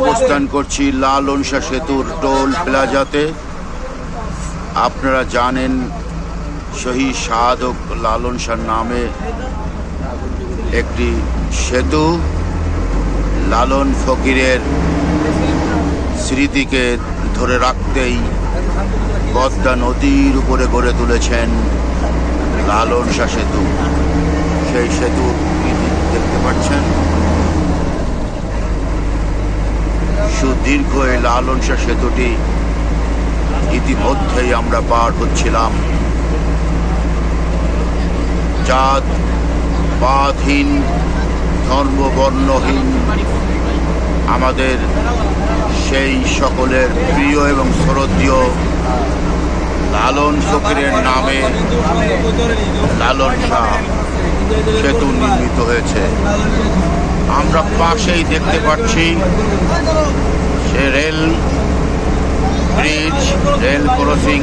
অবস্থান করছি লালনসা সেতুর টোল প্লাজাতে। আপনারা জানেন শহীদ সাধক লালন শাহ নামে একটি সেতু। লালন ফকিরের স্মৃতিকে ধরে রাখতেই পদ্মা নদীর উপরে গড়ে তুলেছেন লালন শাহ সেতু। সেই সেতু দেখতে পাচ্ছেন। সুদীর্ঘ এই লালনসা সেতুটি ইতিমধ্যেই আমরা পার হচ্ছিলাম। জাত পাতহীন ধর্মবর্ণহীন, আমাদের সেই সকলের প্রিয় এবং শ্রদ্ধীয় লালন ফকিরের নামে লালন শাহ সেতু নির্মিত হয়েছে। আমরা পাশেই দেখতে পাচ্ছি রেল ব্রিজ, রেল ক্রসিং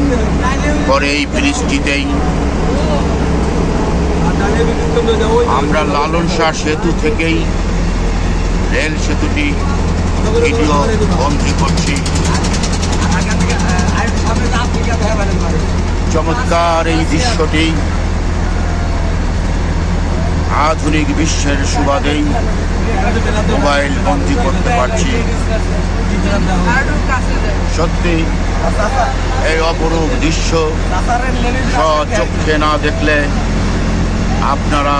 করে এই ব্রিজটিতেই আমরা লালন শাহ সেতু থেকেই রেল সেতুটি ভিডিও বন্ধ করছি। চমৎকার এই দৃশ্যটি আধুনিক বিশ্বের সুবাদেই মোবাইল বন্দি করতে পারছি। সত্যি, এই অপরূপ দৃশ্য চক্ষে না দেখলে আপনারা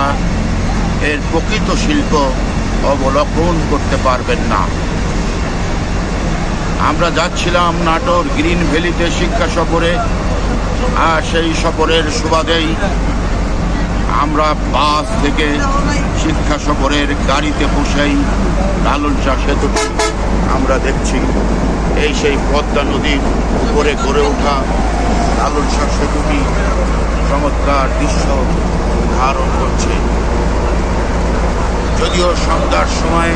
এর প্রকৃত শিল্প অবলোকন করতে পারবেন না। আমরা যাচ্ছিলাম নাটোর গ্রিন ভ্যালিতে শিক্ষা সফরে, আর সেই সফরের সুবাদেই আমরা বাস থেকে শিক্ষা সফরের গাড়িতে বসেই লালন শাহ সেতুটি আমরা দেখছি এই সেই পদ্মা নদীর উপরে গড়ে ওঠা লালন সেতুটি চমৎকার দৃশ্য ধারণ করছে। যদিও সন্ধ্যার সময়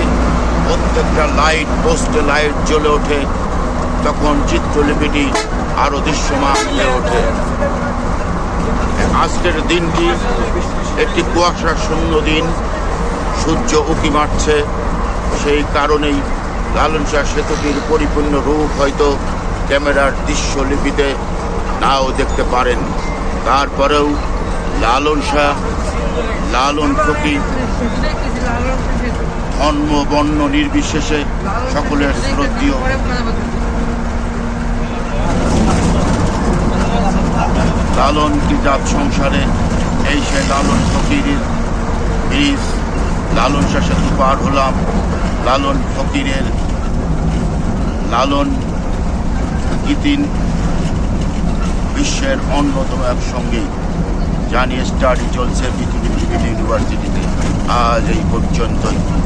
প্রত্যেকটা লাইট, পোস্টে লাইট জ্বলে ওঠে, তখন চিত্রলিপিটি আরও দৃশ্যমান হয়ে ওঠে। আজকের দিনটি একটি কুয়াশা শূন্য দিন। সূর্য উকি মারছে। সেই কারণেই লালন শাহ সেতুটির পরিপূর্ণ রূপ হয়তো ক্যামেরার দৃশ্যলিপিতে নাও দেখতে পারেন। তারপরেও লালন শাহ, লালন ফকির ধর্ম বর্ণ নির্বিশেষে সকলের শ্রদ্ধীয়। লালন কি কিতাব সংসারে? এই সে লালন ফকিরের ব্রিজ লালন শাহ সেতু পার হলাম। লালন ফকিরের লালন গীতিন বিশ্বের অন্যতম এক সঙ্গী। জানিয়ে স্টাডি চলছে পৃথিবী ইউনিভার্সিটিতে। আজ এই পর্যন্তই।